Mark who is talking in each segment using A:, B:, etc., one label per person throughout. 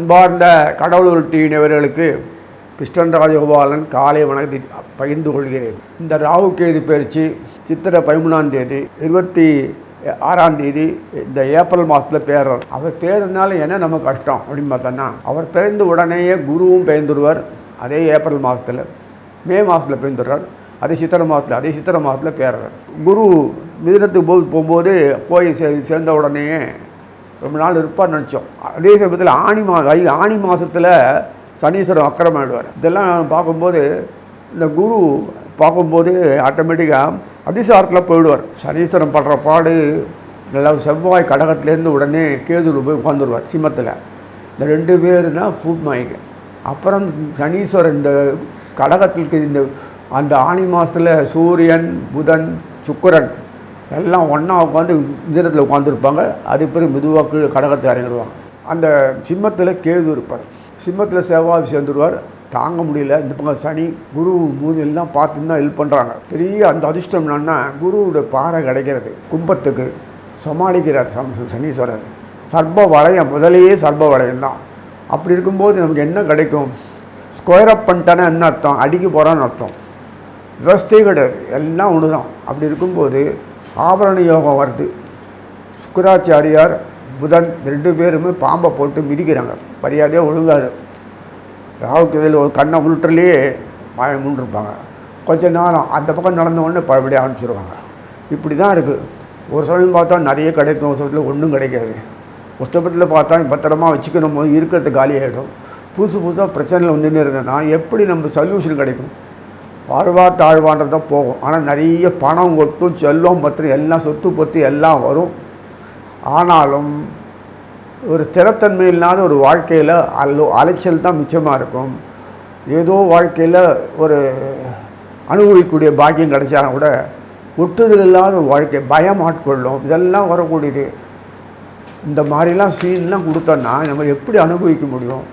A: அன்பார்ந்த கடவுள் டீனவர்களுக்கு கிருஷ்ணன் ராஜகோபாலன் காலை வணக்கத்தை பகிர்ந்து கொள்கிறேன். இந்த ராகு கேது பயிற்சி சித்திரை பதிமூணாம் தேதி இருபத்தி ஆறாம் தேதி இந்த ஏப்ரல் மாதத்தில் பேரர் அவர் பேருனால என்ன நம்ம கஷ்டம் அப்படின்னு பார்த்தோன்னா அவர் பிறந்த உடனேயே குருவும் பெயர்ந்துடுவார் அதே ஏப்ரல் மாதத்தில் மே மாதத்தில் பெயர்ந்துடுறார் அதே சித்திரை மாதத்தில் அதே சித்திரை மாதத்தில் பேரர் குரு மிதினத்துக்கு போது போகும்போது போய் சே சேர்ந்த உடனேயே ரொம்ப நாள் இருப்பார்னு நினச்சோம். அதே சமயத்தில் ஆணி மாதம் ஐ ஆணி மாதத்தில் சனீஸ்வரன் அக்கிரமம் இதெல்லாம் பார்க்கும்போது இந்த குரு பார்க்கும்போது ஆட்டோமேட்டிக்காக அதிசாரத்தில் போயிடுவார். சனீஸ்வரன் படுற பாடு நல்லா செவ்வாய் கடகத்துலேருந்து உடனே கேதுரு போய் உட்காந்துருவார் சிம்மத்தில். இந்த ரெண்டு பேருனா பூமாயிங்க அப்புறம் சனீஸ்வரன் இந்த கடகத்திற்கு இந்த அந்த ஆணி மாதத்தில் சூரியன் புதன் சுக்கிரன் எல்லாம் ஒன்றா உட்காந்து மிதனத்தில் உட்காந்துருப்பாங்க அது பிறகு மெதுவாக்கு கடகத்தை இறங்கிடுவாங்க அந்த சிம்மத்தில் கேது இருப்பார். சிம்மத்தில் செவ்வாய் சேர்ந்துடுவார் தாங்க முடியல. இந்த பக்கம் சனி குரு மூணு எல்லாம் பார்த்து தான் ஹெல்ப் பண்ணுறாங்க பெரிய அந்த அதிர்ஷ்டம் என்னன்னா குருவோட பாறை கிடைக்கிறது. கும்பத்துக்கு சமாளிக்கிறார் சம் சனீஸ்வரர். சர்ப வளையம் முதலையே சர்ப வளையம் தான். அப்படி இருக்கும்போது நமக்கு என்ன கிடைக்கும்? ஸ்கொயர் அப் பண்ணிட்டானே என்ன அர்த்தம்? அடிக்க போகிறான்னு அர்த்தம். விவஸ்தையே கிடையாது. எல்லாம் ஒன்று தான் அப்படி இருக்கும்போது ஆபரண யோகம் வருது. சுக்கராச்சாரியார் புதன் ரெண்டு பேருமே பாம்பை போட்டு மிதிக்கிறாங்க. மரியாதையாக ஒழுங்காது ராவுக்கு இதில் ஒரு கண்ணை உருட்டுலேயே மழை முன்னிருப்பாங்க கொஞ்ச நேரம் அந்த பக்கம் நடந்த உடனே பழபடியாக ஆரம்பிச்சிருவாங்க. இப்படி தான் இருக்குது ஒரு சமயம் பார்த்தா நிறைய கிடைக்கும். ஒரு சமயத்தில் ஒன்றும் கிடைக்காது. புஸ்தகத்தில் பார்த்தா பத்திரமா வச்சுக்கணும். போது இருக்கிறது காலி ஆகிடும் புதுசு புதுசாக பிரச்சனையில் வந்துன்னு இருந்ததுன்னா எப்படி நம்ம சொல்யூஷன் கிடைக்கும்? வாழ்வா தாழ்வான்றது தான் போகும். ஆனால் நிறைய பணம் கொட்டும் செல்வம் பத்து எல்லாம் சொத்து பத்து எல்லாம் வரும். ஆனாலும் ஒரு ஸ்திரத்தன்மை இல்லாத ஒரு வாழ்க்கையில் அல்லோ அலைச்சல் தான் மிச்சமாக இருக்கும். ஏதோ வாழ்க்கையில் ஒரு அனுபவிக்கக்கூடிய பாக்கியம் கிடைச்சாலும் கூட ஒட்டுதல் இல்லாத ஒரு வாழ்க்கை பயம் ஆட்கொள்ளும் இதெல்லாம் வரக்கூடியது. இந்த மாதிரிலாம் சீன்லாம் கொடுத்தோன்னா நம்ம எப்படி அனுபவிக்க முடியும்?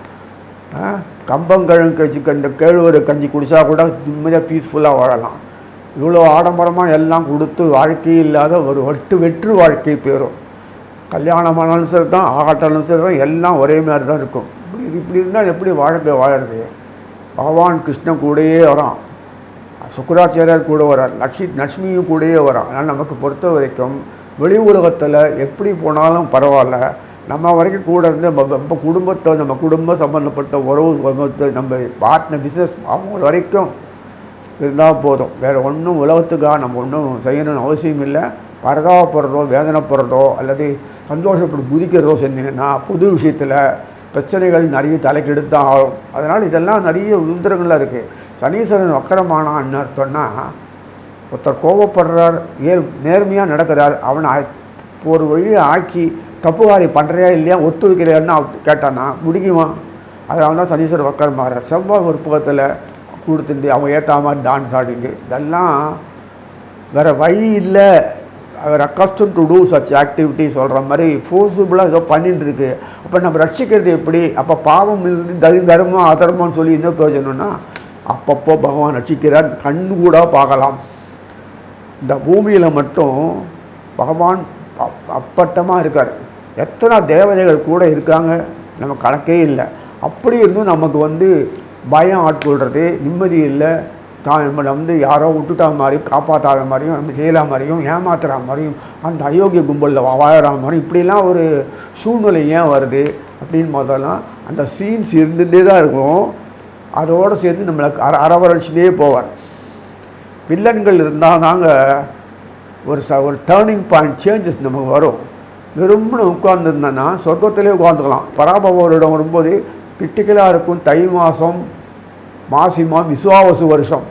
A: கம்பங்கழங்கு கஞ்சி இந்த கேழ்வரை கஞ்சி குடித்தா கூட நிம்மதியாக பீஸ்ஃபுல்லாக வாழலாம். இவ்வளோ ஆடம்பரமாக எல்லாம் கொடுத்து வாழ்க்கை இல்லாத ஒரு வெட்டு வெற்று வாழ்க்கை பேரும் கல்யாணமானாலும் சரி தான் ஆகட்டாலும் சரி தான் எல்லாம் ஒரே மாதிரி தான் இருக்கும். இப்படி இப்படி இருந்தால் எப்படி வாழ்க்கை வாழறது? பகவான் கிருஷ்ணன் கூடயே வரான். சுக்கராச்சாரியார் கூட வரார். லக்ஷ்மி லட்சுமியும் கூடயே வரான். ஆனால் நமக்கு பொறுத்த வரைக்கும் வெளி உலகத்தில் எப்படி போனாலும் பரவாயில்ல. நம்ம வரைக்கும் கூட இருந்து நம்ம நம்ம குடும்பத்தை நம்ம குடும்பம் சம்மந்தப்பட்ட உறவு சம்பந்தத்தை நம்ம பார்ட்னர் பிஸ்னஸ் அவங்க வரைக்கும் இருந்தால் போதும். வேறு ஒன்றும் உலகத்துக்காக நம்ம ஒன்றும் செய்யணும்னு அவசியம் இல்லை. பரதாபப்படுறதோ வேதனைப்படுறதோ அல்லது சந்தோஷப்பட்டு குதிக்கிறதோ செஞ்சீங்கன்னா புது விஷயத்தில் பிரச்சனைகள் நிறைய தலைக்கெடுத்து தான் ஆகும். அதனால் இதெல்லாம் நிறைய உந்திரங்களாக இருக்குது சனீஸ்வரன் வக்கரமானான்னு அர்த்தம்னா ஒருத்தர் கோபப்படுறார் ஏ நேர்மையாக நடக்கிறார் அவனை ஆ- ஒரு வழியை ஆக்கி தப்பு காரியம் பண்ணுறியா இல்லையா? ஒத்துழைக்கிறியான்னு கேட்டான்னா கேட்டானா. முடிக்குமா? அதனால தான் சனீஸ்வரர் வக்கரம் மாறார். செவ்வாய் ஒரு பக்கத்தில் கொடுத்துட்டு அவன் ஏற்ற மாதிரி டான்ஸ் ஆடிட்டு. இதெல்லாம் வேறு வழி இல்லை. வேறு accustom to do such activity சொல்கிற மாதிரி ஃபோர்ஸபுளாக ஏதோ பண்ணிட்டு இருக்கு. அப்போ நம்ம ரட்சிக்கிறது எப்படி? அப்போ பாவம் இருந்து தரி தர்மம் அதர்மம்னு சொல்லி என்ன பிரயோஜனம்னா அப்பப்போ பகவான் ரட்சிக்கிறார். கண்ணு கூட பார்க்கலாம். இந்த பூமியில் மட்டும் பகவான் அப்- அப்பட்டமாக இருக்கார். எத்தனை தேவதைகள் கூட இருக்காங்க? நம்ம கணக்கே இல்லை. அப்படி இருந்தும் நமக்கு வந்து பயம் ஆட்கொள்கிறது நிம்மதி இல்லை. தான் நம்மளை வந்து யாரோ விட்டுட்டா மாதிரியும் காப்பாற்றாத மாதிரியும் நம்ம செய்யலா மாதிரியும் ஏமாத்துற மாதிரியும் அந்த அயோக்கிய கும்பலில் வாழற மாதிரியும் இப்படிலாம் ஒரு சூழ்நிலை ஏன் வருது? அப்படின்னு பார்த்தோம்னா அந்த சீன்ஸ் இருந்துகிட்டே தான் இருக்கும். அதோடு சேர்ந்து நம்மளை அர அரவரைச்சிட்டே போவார். வில்லன்கள் இருந்தால் தாங்க ஒரு ச ஒரு டேர்னிங் பாயிண்ட் சேஞ்சஸ் நமக்கு வரும். வெறும்னு உட்கார்ந்துருந்தேன்னா சொர்க்கத்திலே உட்காந்துக்கலாம் பராபவரிடம் வரும்போது கிரிட்டிக்கலாக இருக்கும் தை மாதம் மாசி மாதம் விசுவாவசு வருஷம்.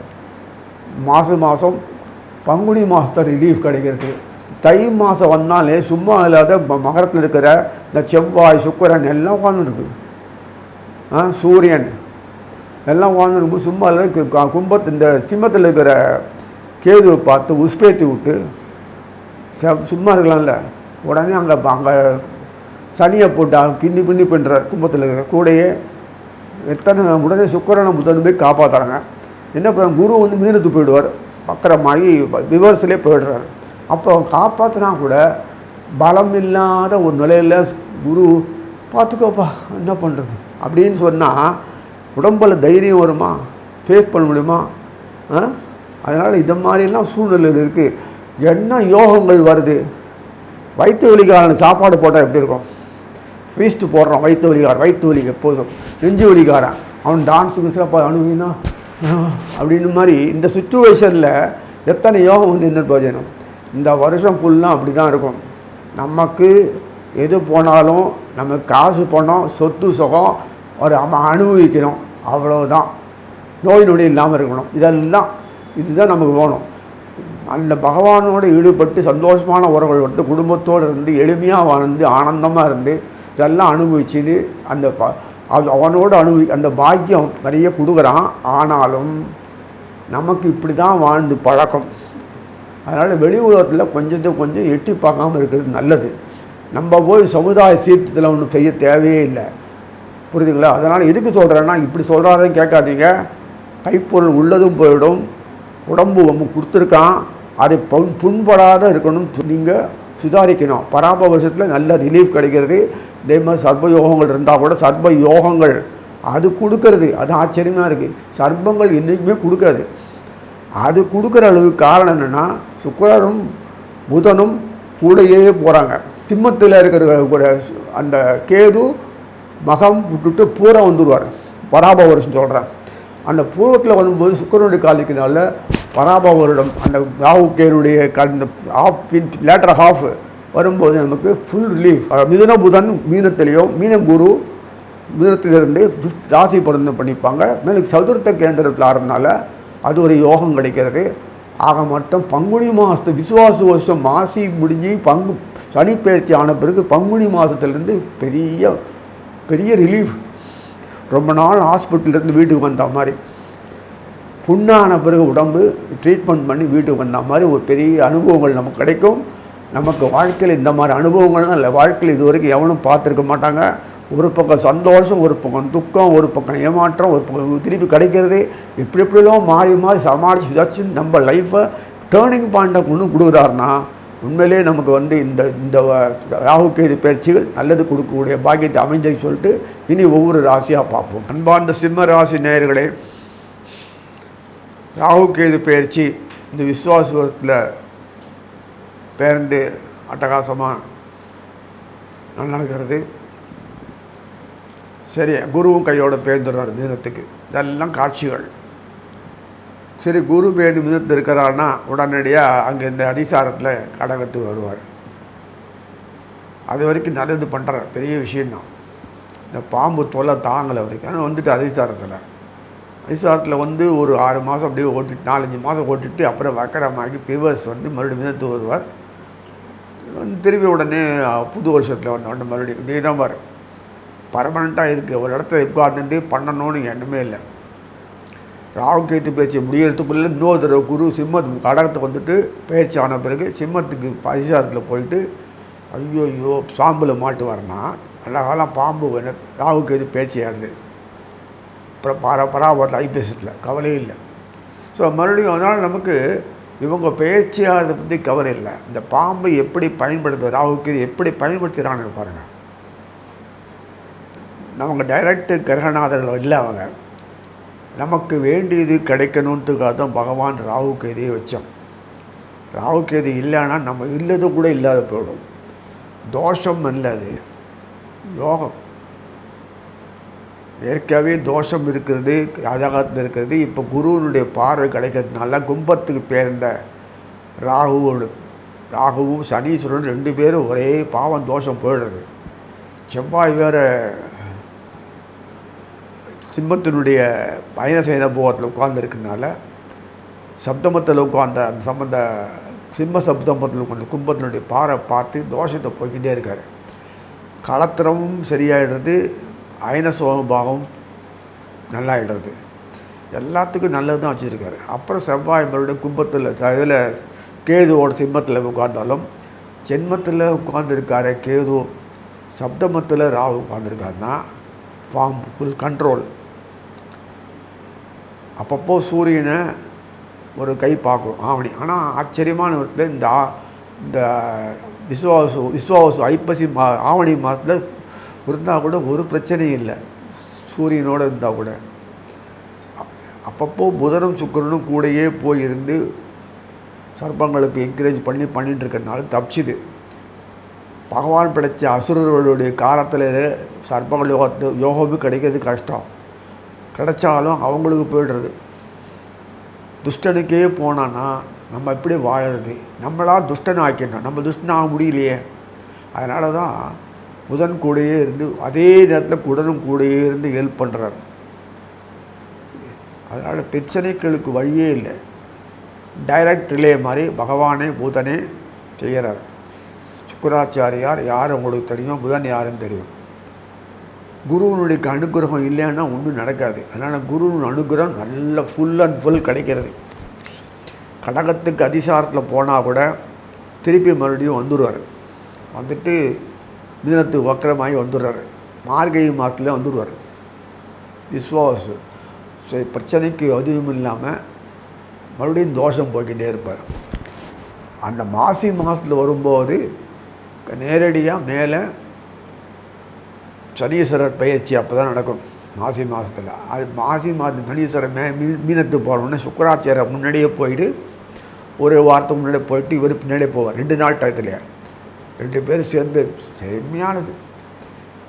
A: மாசி மாதம் பங்குனி மாதத்தில் ரிலீஃப் கிடைக்கிறது தை மாதம் வந்தாலே சும்மா இல்லாத ம- மகரத்தில் இருக்கிற இந்த செவ்வாய் சுக்கரன் எல்லாம் உட்காந்துருக்கு ஆ சூரியன் எல்லாம் உட்காந்துருக்கும் சும்மா இல்லை கும்பத்து இந்த சிம்மத்தில் இருக்கிற கேதுவை பார்த்து உஸ்பேத்தி விட்டு செ- சும்மா இருக்கலாம்ல. உடனே அங்கே அங்கே சனியை போட்டு அவன் பின்னி பின்னி பண்ணுற கும்பத்தில் இருக்கிற கூடையே எத்தனை உடனே சுக்கரனை புத்தன் போய் காப்பாற்றுறாங்க என்ன பண்ண குரு வந்து மீனத்து போயிடுவார். பக்கரமாகி விவர்ஸ்லேயே போயிடுறாரு. அப்போ காப்பாற்றினா கூட பலம் இல்லாத ஒரு நிலையில் குரு பார்த்துக்கோப்பா என்ன பண்ணுறது அப்படின்னு சொன்னால் உடம்பில் தைரியம் வருமா? ஃபேஸ் பண்ண முடியுமா? அதனால் இதை மாதிரிலாம் சூழ்நிலைகள் இருக்குது என்ன யோகங்கள் வருது? வயிற்று வலிக்காரன் சாப்பாடு போட்டால் எப்படி இருக்கும்? ஃபீஸ்ட்டு போடுறான் வயிற்று வலிக்காரன் வயிற்று வலி எப்போதும் நெஞ்சு வலிக்காரன் அவன் டான்ஸுக்கு சிறப்பாக அனுபவினா அப்படின்னு மாதிரி இந்த சுச்சுவேஷனில் எத்தனை யோகம் வந்து என்ன பிரயோஜனம்? இந்த வருஷம் ஃபுல்லாக அப்படி தான் இருக்கும். நமக்கு எது போனாலும் நமக்கு காசு பணம் சொத்து சுகம் ஒரு அம அனுபவிக்கணும். அவ்வளோதான் நோய் நொடி இல்லாமல் இருக்கணும். இதெல்லாம் இதுதான் நமக்கு வேணும். அந்த பகவானோடு ஈடுபட்டு சந்தோஷமான உறவுகள் வந்து குடும்பத்தோடு இருந்து எளிமையாக வாழ்ந்து ஆனந்தமாக இருந்து இதெல்லாம் அனுபவிச்சுது. அந்த ப அது அவனோடு அனுபவி அந்த பாக்கியம் நிறைய கொடுக்குறான். ஆனாலும் நமக்கு இப்படி தான் வாழ்ந்து பழக்கம். அதனால் வெளி உலகத்தில் கொஞ்சத்துக்கு கொஞ்சம் எட்டி பார்க்காம இருக்கிறது நல்லது. நம்ம போய் சமுதாய சீர்த்தத்தில் ஒன்றும் செய்ய தேவையே இல்லை. புரியுதுங்களா? அதனால் எதுக்கு சொல்கிறேன்னா இப்படி சொல்கிறாருன்னு கேட்காதீங்க. கைப்பொருள் உள்ளதும் போயிடும். உடம்பு நம்ம கொடுத்துருக்கான். அது புண் புண்படாத இருக்கணும். நீங்கள் சுதாரிக்கணும். பராப வருஷத்தில் நல்ல ரிலீஃப் கிடைக்கிறது. இதே மாதிரி சர்ப யோகங்கள் இருந்தால் கூட சர்ப யோகங்கள் அது கொடுக்கறது. அது ஆச்சரியமாக இருக்குது சர்ப்பங்கள் என்றைக்குமே கொடுக்காது. அது கொடுக்குற அளவுக்கு காரணம் என்னென்னா சுக்கரரும் புதனும் கூடையே போகிறாங்க திம்மத்தில் இருக்கிற கூட அந்த கேது மகம் விட்டுட்டு பூரா வந்துடுவார் பராப வருஷம் சொல்கிறேன் அந்த பூர்வத்தில் வரும்போது சுக்கரனுடைய காலிக்கினால பராப வருடம் அந்த ராகு கேனுடைய ஹாஃப் ஆஃப் லேட்டர் ஹாஃப் வரும்போது நமக்கு ஃபுல் ரிலீஃப் மிதுன புதன் மீனத்திலேயோ மீன குரு மிதனத்திலிருந்து ராசி பொருந்தம் பண்ணிப்பாங்க. மேலும் சதுர்த்த கேந்திரத்தில் ஆறதுனால அது ஒரு யோகம் கிடைக்கிறது. ஆக மட்டும் பங்குனி மாதத்து விசுவாச வருஷம் மாசி முடிஞ்சு பங்கு சனி பயிற்சி ஆன பிறகு பங்குனி மாதத்துலேருந்து பெரிய பெரிய ரிலீஃப் ரொம்ப நாள் ஹாஸ்பிட்டல்லேருந்து வீட்டுக்கு வந்த மாதிரி. புண்ணான பிறகு உடம்பு ட்ரீட்மெண்ட் பண்ணி வீட்டுக்கு வந்த மாதிரி ஒரு பெரிய அனுபவங்கள் நமக்கு கிடைக்கும். நமக்கு வாழ்க்கையில் இந்த மாதிரி அனுபவங்கள்லாம் இல்லை. வாழ்க்கையில் இது வரைக்கும் எவனும் பார்த்துருக்க மாட்டாங்க. ஒரு பக்கம் சந்தோஷம் ஒரு பக்கம் துக்கம் ஒரு பக்கம் ஏமாற்றம் ஒரு பக்கம் திருப்பி கிடைக்கிறது. எப்படி எப்படிலாம் மாறி மாறி சமாளித்து வச்சு நம்ம லைஃப்பை டேர்னிங் பாயிண்ட்டை கொண்டு கொடுக்குறாருன்னா உண்மையிலே நமக்கு வந்து இந்த இந்த ராகு இது பயிற்சிகள் நல்லது கொடுக்கக்கூடிய பாக்கியத்தை அமைஞ்சு சொல்லிட்டு இனி ஒவ்வொரு ராசியாக பார்ப்போம். அன்பார்ந்த சிம்ம ராசி நேயர்களே ராகு கேது பயிற்சி இந்த விஸ்வாசத்தில் பேருந்து அட்டகாசமாக நடக்கிறது. சரி குருவும் கையோடு பேர்ந்துடுறார் மீனத்துக்கு. இதெல்லாம் காட்சிகள். சரி குரு பேர்ந்து மிதத்து இருக்கிறாருன்னா உடனடியாக அங்கே இந்த அதிசாரத்தில் கடகத்துக்கு வருவார். அது வரைக்கும் நல்லது பண்ணுற பெரிய விஷயந்தான் இந்த பாம்பு தொல்லை தாங்கலை வரைக்கும். ஆனால் வந்துட்டு அதிசாரத்தில் அதிசாரத்தில் வந்து ஒரு ஆறு மாதம் அப்படியே ஓட்டிட்டு நாலஞ்சு மாதம் ஓட்டிட்டு அப்புறம் வக்கரமாகி பிவர்ஸ் வந்து மறுபடியும் மிதத்து வருவார். வந்து திரும்பி உடனே புது வருஷத்தில் வந்த உடனே மறுபடியும் இதே தான் வரும் பர்மனெண்ட்டாக இருக்குது ஒரு இடத்த உட்கார்ந்து பண்ணணும்னு எண்ணமே இல்லை. ராகு கேத்து பேச்சு முடியறதுக்குள்ளே இன்னொரு தடவை குரு சிம்மத்து கடகத்துக்கு வந்துட்டு பேச்சு ஆன பிறகு சிம்மத்துக்கு பரிசாரத்தில் போயிட்டு ஐயோ ஐயோ சாம்பில் மாட்டு வரனா நல்ல காலம் பாம்பு வேணும் ராகு கேது பேச்சு ஆடுது அப்புறம் பரா பராபரத்தில் ஐபிஎஸ்ஸில் கவலையே இல்லை. ஸோ மறுபடியும் அதனால் நமக்கு இவங்க பேச்சியாக அதை பற்றி கவலை இல்லை. இந்த பாம்பை எப்படி பயன்படுத்து ராகுக்கு எப்படி பயன்படுத்துகிறான்னு பாருங்கள் நமக்கு டைரக்ட் கிரகநாதர்கள் இல்லை அவங்க. நமக்கு வேண்டியது கிடைக்கணுன்றதுக்காக தான் பகவான் ராகு கேதையை வச்சோம் ராகு கேது இல்லைன்னா நம்ம இல்லது கூட இல்லாத போயிடும். தோஷம் நல்லது யோகம். ஏற்கனவே தோஷம் இருக்கிறது அழகத்தில் இருக்கிறது. இப்போ குருவனுடைய பார்வை கிடைக்கிறதுனால கும்பத்துக்கு பேர்ந்த ராகுவோடு ராகுவும் சனீஸ்வரன் ரெண்டு பேரும் ஒரே பாவம் தோஷம் போயிடுறது. செவ்வாய் வேறு சிம்மத்தினுடைய பயணசேன போகத்தில் உட்கார்ந்துருக்கனால சப்தமத்தில் உட்கார்ந்த அந்த சம்பந்த சிம்ம சப்தமத்தில் உட்கார்ந்த கும்பத்தினுடைய பாறை பார்த்து தோஷத்தை போய்கிட்டே இருக்கார். களத்திரமும் சரியாயிடுறது அயன சோபாகம் நல்லாயிடுறது. எல்லாத்துக்கும் நல்லது தான் வச்சுருக்காரு. அப்புறம் செவ்வாய் மறுபடியும் கும்பத்தில் இதில் கேதுவோட சிம்மத்தில் உட்கார்ந்தாலும் ஜென்மத்தில் உட்கார்ந்துருக்காரு கேது சப்தமத்தில் ராகு உட்கார்ந்துருக்காருன்னா பாம்பு ஃபுல் கண்ட்ரோல் அப்பப்போ சூரியனை ஒரு கை பார்க்கும். ஆவணி ஆனால் ஆச்சரியமான ஒரு இந்த இந்த விஸ்வாசு விஸ்வாசு ஐப்பசி மா ஆவணி மாதத்தில் இருந்தால் கூட ஒரு பிரச்சனையும் இல்லை. சூரியனோடு இருந்தால் கூட. அப்பப்போ புதனும் சுக்கரனும் கூடயே போயிருந்து சர்ப்பங்களுக்கு என்கரேஜ் பண்ணி பண்ணிட்டு இருக்கிறதுனால தப்பிச்சுது. பகவான் படைத்த அசுரர்களுடைய காலத்தில் சர்ப்பங்கள் யோகத்து யோகமும் கிடைக்கிறது கஷ்டம். கிடைச்சாலும் அவங்களுக்கு போயிடுறது. துஷ்டனுக்கே போனான்னா நம்ம எப்படி வாழறது? நம்மளா துஷ்டன் ஆக்கிடணும் நம்ம துஷ்டன் ஆக முடியலையே. அதனால தான் புதன் கூடையே இருந்து அதே நேரத்தில் குடனும் கூடையே இருந்து ஹெல்ப் பண்ணுறாரு அதனால் பிரச்சனைகளுக்கு வழியே இல்லை. டைரக்ட் ரிலே மாதிரி பகவானே புதனே செய்கிறார் சுக்கராச்சாரியார் யார் உங்களுக்கு தெரியும்? புதன் யாருன்னு தெரியும்? குருவனுடைய அனுகிரகம் இல்லைன்னா ஒன்றும் நடக்காது. அதனால் குருவின் அனுகிரகம் நல்ல ஃபுல் அண்ட் ஃபுல் கிடைக்கிறது. கடகத்துக்கு அதிசாரத்தில் போனால் கூட திருப்பி மறுபடியும் வந்துடுவார் வந்துட்டு மிதனத்துக்கு வக்கரமாகி வந்துடுறாரு. மார்கழி மாதத்துல வந்துடுவார். விஸ்வாசு சரி பிரச்சனைக்கு அதுவும் இல்லாமல் மறுபடியும் தோஷம் போய்கிட்டே இருப்பார். அந்த மாசி மாதத்தில் வரும்போது நேரடியாக மேலே சனீஸ்வரர் பயிற்சி அப்போ தான் நடக்கும். மாசி மாதத்தில் அது மாசி மாதம் சனீஸ்வரர் மே மீ மீனத்து போகிறோன்னே சுக்கராச்சாரியர் முன்னாடியே போயிட்டு ஒரு வாரத்துக்கு முன்னாடியே போயிட்டு இவர் பின்னாடியே போவார். ரெண்டு நாள் டயத்துலையே ரெண்டு பேரும் சேர்ந்து செம்மையானது.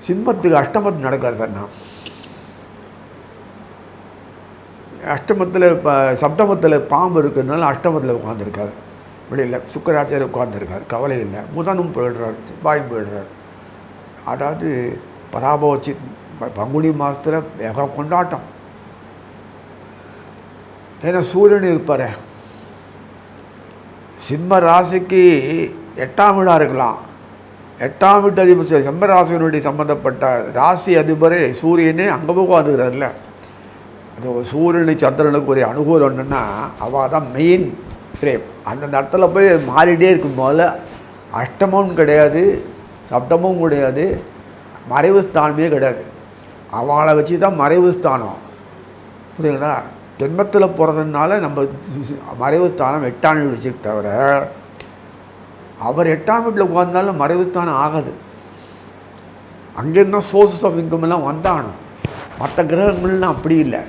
A: சிம்மத்துக்கு அஷ்டமத்து நடக்காது சார் நான். அஷ்டமத்தில் இப்போ சப்தமத்தில் பாம்பு இருக்கிறதுனால அஷ்டமத்தில் உட்காந்துருக்காரு வெளியில் சுக்கராச்சாரியர் உட்காந்துருக்கார் கவலை இல்லை. முதனும் போயிடுறார். பாயும் போயிடுறாரு. அதாவது பராபவச்சி பங்குனி மாதத்தில் வேக கொண்டாட்டம். ஏன்னா சூரியன் இருப்பார். சிம்ம ராசிக்கு எட்டாம் வீடாக இருக்கலாம். எட்டாம் வீட்டு அதிபர் சிம்ம ராசியினுடைய சம்மந்தப்பட்ட ராசி அதிபரே சூரியனே அங்கே போக வந்துக்கிறார்ல அது சூரியனு சந்திரனுக்கு ஒரு அனுகூலம் என்னென்னா அவள் தான் மெயின் ஃப்ரேம் அந்தந்த இடத்துல போய் மாறிட்டே இருக்கும் போல அஷ்டமும் கிடையாது சப்தமும் கிடையாது. மறைவு ஸ்தானமே கிடையாது. அவளை வச்சு தான் மறைவு ஸ்தானம். புரியுதுங்களா? ஜென்மத்தில் பிறந்ததுனால நம்ம மறைவு ஸ்தானம் எட்டாம் வீடு வச்சு தவிர அவர் எட்டாம் வீட்டில் உட்கார்ந்தாலும் மறைவு ஸ்தானம் ஆகாது. அங்கேருந்தான் சோர்சஸ் ஆஃப் இன்கம் எல்லாம் வந்தாகணும். மற்ற கிரகங்கள்லாம் அப்படி இல்லை.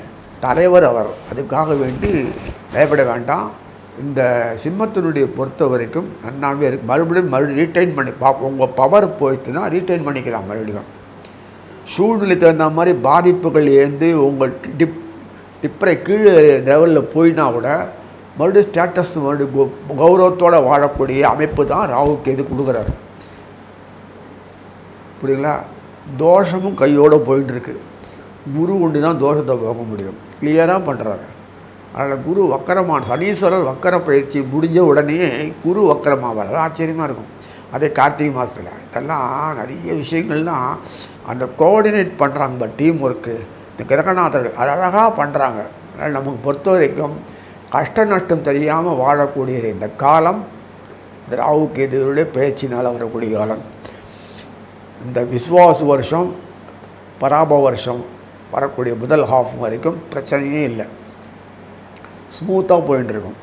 A: தலைவர் அவர். அதுக்காக வேண்டி பயப்பட வேண்டாம். இந்த சிம்மத்தினுடைய பொறுத்த வரைக்கும் நன்னாவே இருக்குது மறுபடியும் மறுபடியும் ரீட்டைன் பண்ணி பா உங்கள் பவர் போயிடுச்சுன்னா ரீட்டைன் பண்ணிக்கலாம் மறுபடியும். சூழ்நிலை தகுந்த மாதிரி பாதிப்புகள் ஏந்து உங்கள் டிப் டிப்ரை கீழே லெவலில் போயினா கூட மறுபடியும் ஸ்டேட்டஸ் மறுபடியும் கௌரவத்தோடு கௌரவத்தோட வாழக்கூடிய அமைப்பு தான் ராகுக்கு எது கொடுக்குறாரு. புரியுங்களா தோஷமும் கையோடு போயிட்டுருக்கு குரு கொண்டு தான் தோஷத்தை போக முடியும். கிளியராக பண்ணுறாரு அதில் குரு வக்கரமான சனீஸ்வரர் வக்கர பயிற்சி முடிஞ்ச உடனே குரு வக்கரமாவார். ஆச்சரியமாக இருக்கும். அதே கார்த்திகை மாதத்தில் இதெல்லாம் நிறைய விஷயங்கள்லாம் அந்த கோஆர்டினேட் பண்ணுறாங்க டீம் ஒர்க்கு இந்த கிரகநாதர் அது அழகாக பண்ணுறாங்க அதனால் நமக்கு பொறுத்த வரைக்கும் கஷ்ட நஷ்டம் தெரியாமல் வாழக்கூடிய இந்த காலம். இந்த ராவுக்கு எதிரோடைய பேச்சினால் வரக்கூடிய காலம். இந்த விஸ்வாசு வருஷம் பராப வருஷம் வரக்கூடிய முதல் ஹாஃப் வரைக்கும் பிரச்சனையே இல்லை. ஸ்மூத்தாக போயின்னு இருக்கும்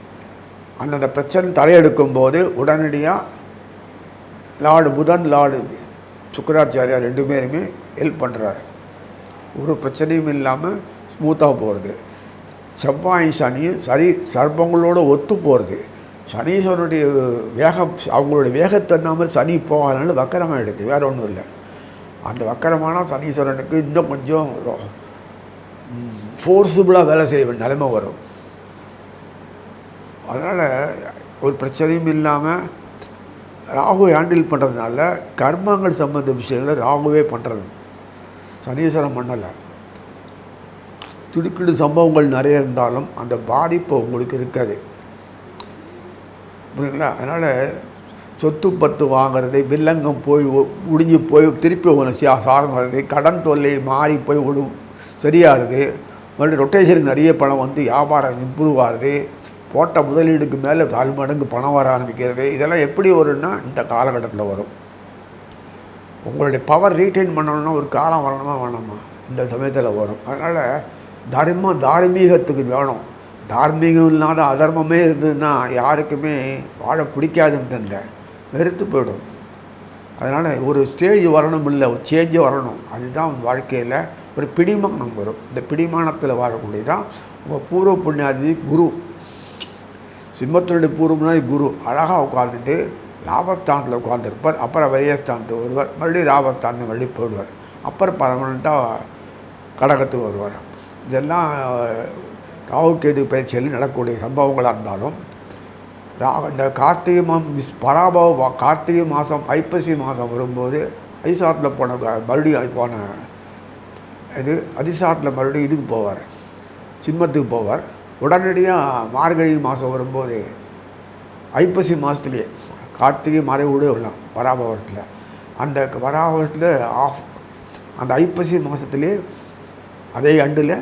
A: அந்தந்த பிரச்சனை தலையெடுக்கும் போது உடனடியாக லார்டு புதன் லார்டு சுக்கராச்சாரியா ரெண்டு பேருமே ஹெல்ப் பண்ணுறாரு ஒரு பிரச்சனையும் இல்லாமல் ஸ்மூத்தாக போகிறது செவ்வாய் சனியும் சரி சர்ப்பங்களோட ஒத்து போகிறது சனீஸ்வரனுடைய வேகம் அவங்களுடைய வேகத்தன்னாமல் சனி போகாதனால வக்கரமாக எடுத்து வேற ஒன்றும் இல்லை. அந்த வக்கரமான சனீஸ்வரனுக்கு இன்னும் கொஞ்சம் ஃபோர்ஸபுளாக வேலை செய்ய வேண்டிய நிலைமை வரும். அதனால் ஒரு பிரச்சனையும் இல்லாமல் ராகு ஹேண்டில் பண்ணுறதுனால கர்மங்கள் சம்பந்த விஷயங்களை ராகுவே பண்ணுறது சனீஸ்வரம் பண்ணலை. திடுக்கிடு சம்பவங்கள் நிறைய இருந்தாலும் அந்த பாதிப்பு உங்களுக்கு இருக்காது. புரியுங்களா அதனால் சொத்து பத்து வாங்குறது வில்லங்கம் போய் முடிஞ்சு போய் திருப்பி ஒன்று சாரம் வர்றது கடன் தொல்லை மாறி போய் ஒழு சரியாகுது. மறுபடியும் ரொட்டேஷனுக்கு நிறைய பணம் வந்து வியாபாரம் இம்ப்ரூவ் ஆகுது. போட்ட முதலீடுக்கு மேலே நாலு மடங்கு பணம் வர ஆரம்பிக்கிறது இதெல்லாம் எப்படி வரும்னா இந்த காலகட்டத்தில் வரும். உங்களுடைய பவர் ரீட்டைன் பண்ணணும்னா ஒரு காலம் வரணுமா வேணாமா? இந்த சமயத்தில் வரும். அதனால் தர்மம் தார்மீகத்துக்கு வேணும். தார்மீகம் இல்லாத அதர்மமே இருந்ததுன்னா யாருக்குமே வாழ பிடிக்காதுன்னு தெரியல வெறுத்து போயிடும். அதனால் ஒரு ஸ்டேஜ் வரணும் இல்லை ஒரு சேஞ்சு வரணும். அதுதான் வாழ்க்கையில் ஒரு பிடிமானம் வரும். இந்த பிடிமானத்தில் வாழக்கூடியதான் உங்கள் பூர்வ புண்ணியாதி குரு. சிம்மத்தினுடைய பூர்வம்னா குரு. அழகாக உட்காந்துட்டு லாபஸ்தானத்தில் உட்காந்துருப்பார் அப்புறம் விரயஸ்தானத்துக்கு வருவார். மறுபடியும் லாபஸ்தானத்து மறுபடியும் போயிடுவார் அப்புறம் பர்மனெண்ட்டாக கடகத்துக்கு வருவார். இதெல்லாம் ராகுகேது பயிற்சியில் நடக்கக்கூடிய சம்பவங்களாக இருந்தாலும் ரா இந்த கார்த்திகை மாதம் மிஸ் பராபவ கார்த்திகை மாதம் ஐப்பசி மாதம் வரும்போது அதிசாரத்தில் போன மறுபடியும் போன இது அதிசாரத்தில் மறுபடியும் இதுக்கு போவார். சிம்மத்துக்கு போவார். உடனடியாக மார்கழி மாதம் வரும்போது ஐப்பசி மாதத்துலேயே கார்த்திகை மறைவோடு வரலாம் வராபவரத்தில் அந்த வராபவரத்தில் ஆஃப் அந்த ஐப்பசி மாதத்துலேயே அதே ஆண்டில்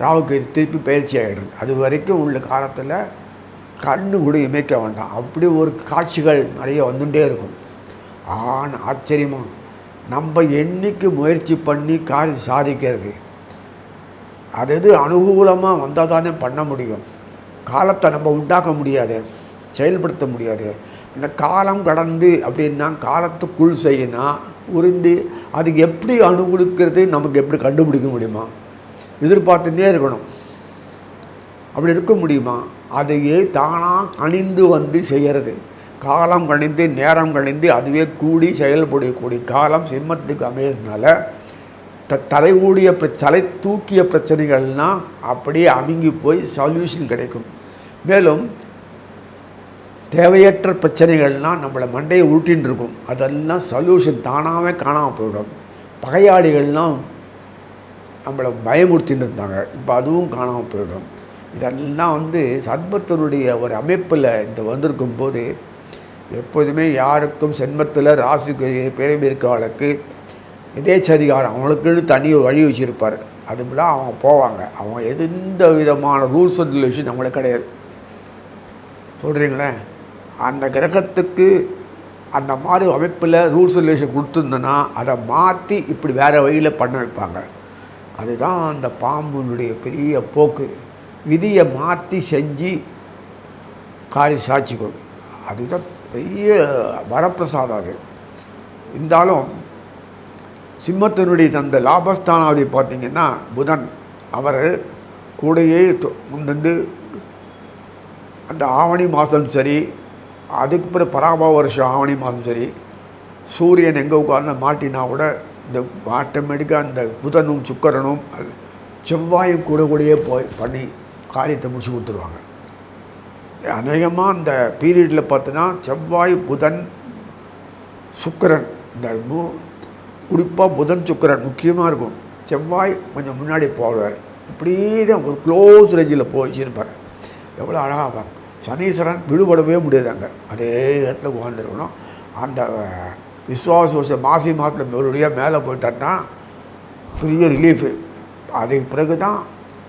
A: ராவுக்கு திருப்பி பயிற்சி ஆகிடுது அது வரைக்கும் உள்ள காலத்தில் கண்ணு கூட இமைக்க வேண்டாம். அப்படி ஒரு காட்சிகள் நிறைய வந்துட்டே இருக்கும். ஆன் ஆச்சரியமாக நம்ம என்றைக்கு முயற்சி பண்ணி காரியம் சாதிக்கிறது? அது எது அனுகூலமாக வந்தால் தானே பண்ண முடியும். காலத்தை நம்ம உண்டாக்க முடியாது செயல்படுத்த முடியாது. அந்த காலம் கடந்து அப்படின்னா காலத்துக்குள் செய்யணும் உறிந்து அதுக்கு எப்படி அனுகூலிக்கிறது நமக்கு எப்படி கண்டுபிடிக்க முடியுமா? எதிர்பார்த்துட்டே இருக்கணும். அப்படி இருக்க முடியுமா? அதையே தானாக கணிந்து வந்து செய்கிறது காலம் கணிந்து நேரம் கணிந்து அதுவே கூடி செயல்படக்கூடிய காலம் சிம்மத்துக்கு அமையறதுனால த தலைகூடிய பிர தலை தூக்கிய பிரச்சனைகள்லாம் அப்படியே அமுங்கி போய் சொல்யூஷன் கிடைக்கும். மேலும் தேவையற்ற பிரச்சனைகள்லாம் நம்மளை மண்டையை உருட்டின்னு இருக்கும் அதெல்லாம் சொல்யூஷன் தானாகவே காணாமல் போயிடும். பகையாளிகள்லாம் நம்மளை பயமுறுத்தின்னு இருந்தாங்க இப்போ அதுவும் காணாமல் போயிடும். இதெல்லாம் வந்து சர்பத்தினுடைய ஒரு அமைப்பில் இந்த வந்திருக்கும் போது எப்போதுமே யாருக்கும் சென்மத்தில் ராசிக்கு பேரமிருக்காளுக்கு எதேச்சதிகாரம் அவங்களுக்குன்னு தனி வழி வச்சுருப்பார். அதுபோல் அவங்க போவாங்க. அவங்க எந்த விதமான ரூல்ஸ் அண்ட் ரெகுலேஷன் அவங்களுக்கு கிடையாது. சொல்கிறீங்களே அந்த கிரகத்துக்கு அந்த மாதிரி அமைப்பில் ரூல்ஸ் ரெகுலேஷன் கொடுத்துருந்தோன்னா அதை மாற்றி இப்படி வேறு வழியில் பண்ண வைப்பாங்க. அதுதான் அந்த பாம்புனுடைய பெரிய போக்கு. விதியை மாற்றி செஞ்சு காரி சாட்சிக்கும் அதுதான் பெரிய வரப்பிரசாதம் அது. இருந்தாலும் சிம்மத்தினுடைய அந்த லாபஸ்தானாவதி பார்த்தீங்கன்னா புதன். அவர் கூடையே தொ- அந்த ஆவணி மாதம் சரி அதுக்கு பிறகு பராபா வருஷம் ஆவணி மாதம் சரி சூரியன் எங்கே உட்கார்ந்து மாட்டினா கூட இந்த ஆட்டோமேட்டிக்காக அந்த புதனும் சுக்கரனும் செவ்வாயும் கூட கூடயே போய் பண்ணி காரியத்தை முடிச்சு கொடுத்துருவாங்க. அநேகமாக அந்த பீரியடில் பார்த்தோன்னா செவ்வாய் புதன் சுக்கரன் இந்த மூ குறிப்பாக புதன் சுக்கிரன் முக்கியமாக இருக்கும். செவ்வாய் கொஞ்சம் முன்னாடி போவார். இப்படியே தான் ஒரு க்ளோஸ் ரேஞ்சில் போச்சுன்னு வச்சிருப்பார் எவ்வளோ அழகாக பாருங்க சனீஸ்வரன் விடுபடவே முடியாது அங்கே. அதே இடத்துல உட்காந்துருக்கணும் அந்த விஸ்வாச வருஷம் மாசி மாதத்தில் மறுபடியாக மேலே போயிட்டான்னா பெரிய ரிலீஃபு அதுக்கு பிறகு தான்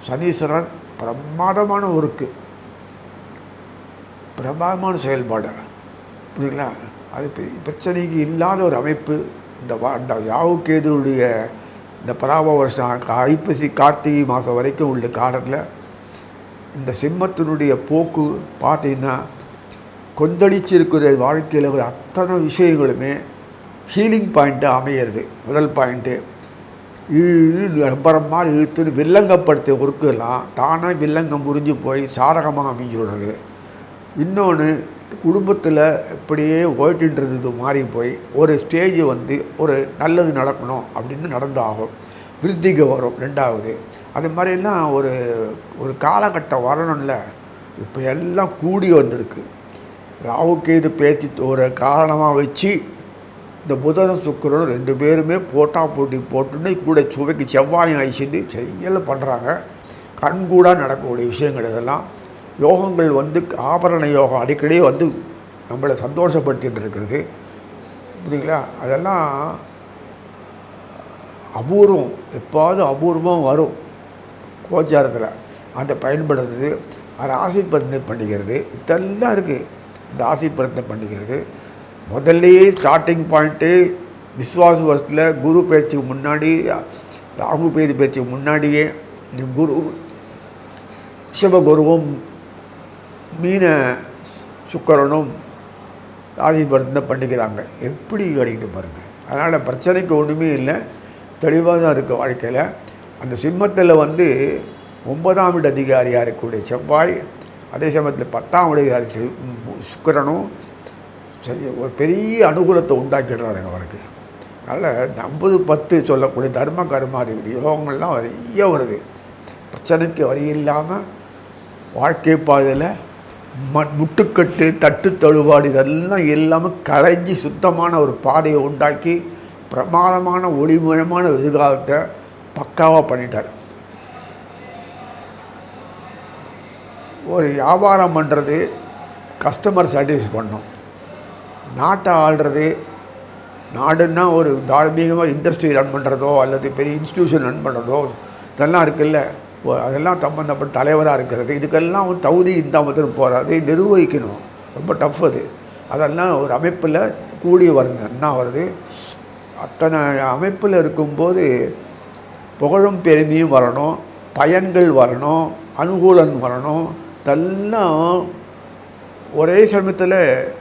A: சனீஸ்வரன் பிரமாதமான ஒர்க்கு. பிரமாதமான செயல்பாடு. புரியுங்களா அது பிரச்சனைக்கு இல்லாத ஒரு அமைப்பு. இந்த வா இந்த யாவுக்கேதுடைய இந்த பராப வருஷம் ஐப்பசி கார்த்திகை மாதம் வரைக்கும் உள்ள காலத்தில் இந்த சிம்மத்தினுடைய போக்கு பார்த்தீங்கன்னா கொந்தளிச்சு இருக்கிற வாழ்க்கையில் ஒரு அத்தனை விஷயங்களுமே ஹீலிங் பாயிண்ட்டு அமையிறது. முதல் பாயிண்ட்டு ரப்பரம் மாதிரி இழுத்துன்னு வில்லங்கப்படுத்த ஒர்க்கெல்லாம் தானே வில்லங்கம் முறிஞ்சு போய் சாதகமாக அமைஞ்சு விடுறது இன்னொன்று குடும்பத்தில் இப்படியே ஓட்டின்றது மாறி போய் ஒரு ஸ்டேஜ் வந்து ஒரு நல்லது நடக்கணும் அப்படின்னு நடந்தாகும். விருத்திக்கு வரும் ரெண்டாவது. அது மாதிரிலாம் ஒரு ஒரு காலகட்டம் வரணும்ல. இப்போ எல்லாம் கூடி வந்திருக்கு. ராவுக்கு இது பேச்சு ஒரு காரணமாக வச்சு இந்த புதனும் சுக்கரனும் ரெண்டு பேருமே போட்டா போட்டி போட்டுன்னு கூட சுவைக்கு செவ்வாயும் அழிச்சிட்டு செயல் பண்ணுறாங்க கண்கூடாக நடக்கக்கூடிய விஷயங்கள் இதெல்லாம். யோகங்கள் வந்து ஆபரண யோகம் அடிக்கடி வந்து நம்மளை சந்தோஷப்படுத்திகிட்டு இருக்கிறது. புரியுங்களா அதெல்லாம் அபூர்வம் எப்பாவது அபூர்வம் வரும்? கோச்சாரத்தில் அந்த பயன்படுத்துறது ராசி பிரச்சனை பண்ணிக்கிறது இதெல்லாம் இருக்குது இந்த ஆசைப்பருத்தனை பண்ணிக்கிறது. முதல்லயே ஸ்டார்டிங் பாயிண்ட்டு விஸ்வாச வருஷத்தில் குரு பயிற்சிக்கு முன்னாடி ராகு பேதி பயிற்சிக்கு முன்னாடியே இந்த குரு சிவகுருவும் மீன சுக்கரனும் ராசி பரிந்து பண்ணிக்கிறாங்க. எப்படி கிடைக்குது பாருங்கள் அதனால் பிரச்சனைக்கு ஒன்றுமே இல்லை. தெளிவாக தான் இருக்குது வாழ்க்கையில். அந்த சிம்மத்தில் வந்து ஒன்பதாம் வீடு அதிகாரியாக இருக்கக்கூடிய செவ்வாய் அதே சமயத்தில் பத்தாம் வீடு அதிகாரி சுக்கிரனும் சரி, ஒரு பெரிய அனுகூலத்தை உண்டாக்கிடுறாருங்க அவருக்கு. அதனால் ஐம்பது பத்து சொல்லக்கூடிய தர்ம கர்மாதிபதி யோகங்கள்லாம் நிறைய வருது. பிரச்சனைக்கு வழி இல்லாமல் வாழ்க்கை பாதையில் முட்டுக்கட்டு தட்டு தழுவாடு இதெல்லாம் இல்லாமல் களைஞ்சி சுத்தமான ஒரு பாதையை உண்டாக்கி பிரமாதமான ஒளிமயமான எதிர்காலத்தை பக்காவாக பண்ணிட்டார். ஒரு வியாபாரம் பண்ணுறது கஸ்டமர் சாட்டிஸ்ஃபை பண்ணும். நாட்டை ஆள்றது நாடுன்னா ஒரு தார்மீகமாக இண்டஸ்ட்ரி ரன் பண்ணுறதோ அல்லது பெரிய இன்ஸ்டியூஷன் ரன் பண்ணுறதோ இதெல்லாம் இருக்குல்ல. அதெல்லாம் சம்பந்தப்பட்ட தலைவராக இருக்கிறது. இதுக்கெல்லாம் தகுதி இந்த இந்தாமத்தில் போகிறது நிர்வகிக்கணும். ரொம்ப டஃப் அது. அதெல்லாம் ஒரு அமைப்பில் கூடி வருது என்ன வருது அத்தனை அமைப்பில் இருக்கும்போது புகழும் பெருமையும் வரணும். பயன்கள் வரணும். அனுகூலம் வரணும். இதெல்லாம் ஒரே சமயத்தில்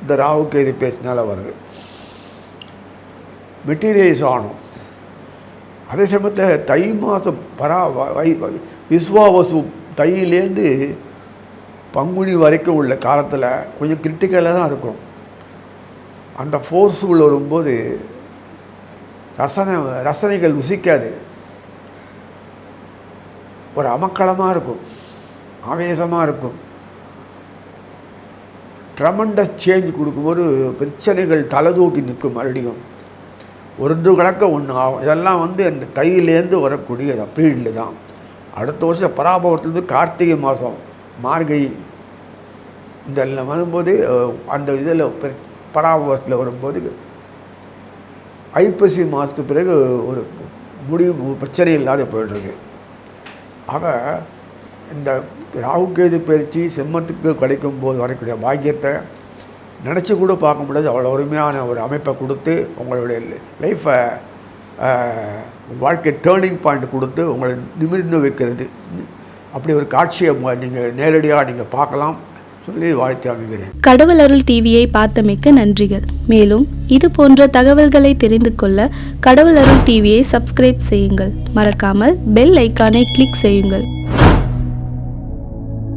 A: இந்த ராவுக்கு இது பேசினால வருது. மெட்டீரியல்ஸ் ஆகணும். அதே சமயத்தில் தை மாதம் பரா வை விஸ்வாவசு தையிலேருந்து பங்குனி வரைக்கும் உள்ள காலத்தில் கொஞ்சம் கிரிட்டிக்கலாக தான் இருக்கும். அந்த ஃபோர்ஸுக்குள்ள வரும்போது ரசனை ரசனைகள் ருசிக்காது. ஒரு அமக்களமாக இருக்கும். ஆவேசமாக இருக்கும். ட்ரமண்டஸ் சேஞ்ச் கொடுக்கும்போது பிரச்சனைகள் தலதூக்கி நிற்கும் மறுபடியும். உருது கணக்க ஒன்று ஆகும் இதெல்லாம் வந்து அந்த தையிலேருந்து வரக்கூடிய பீரியடில் தான் அடுத்த வருஷம் பராபவத்துலேருந்து கார்த்திகை மாதம் மார்கழி. இதெல்லாம் வரும்போது அந்த இதில் பராபவத்தில் வரும்போது ஐப்பசி மாதத்துக்கு பிறகு ஒரு முடிவு பிரச்சனை இல்லாத போயிடுறது. ஆக இந்த ராகுகேது பயிற்சி சிம்மத்துக்கு கிடைக்கும் போது வரக்கூடிய பாக்கியத்தை நினச்சி கூட பார்க்க முடியாது. அவ்வளோ அருமையான ஒரு அமைப்பை கொடுத்து உங்களுடைய லைஃப்பை வாழ்க்கை டேர்னிங் பாயிண்ட் கொடுத்து உங்களை நிமிர்ந்து வைக்கிறது. அப்படி ஒரு காட்சியை நீங்கள் நேரடியாக நீங்கள் பார்க்கலாம் சொல்லி வாழ்த்து அமைகிறேன்
B: கடவுள் அருள் டிவியை பார்த்தமைக்க நன்றிகள். மேலும் இது போன்ற தகவல்களை தெரிந்து கொள்ள கடவுள் அருள் டிவியை சப்ஸ்கிரைப் செய்யுங்கள். மறக்காமல் பெல் ஐக்கானை கிளிக் செய்யுங்கள்.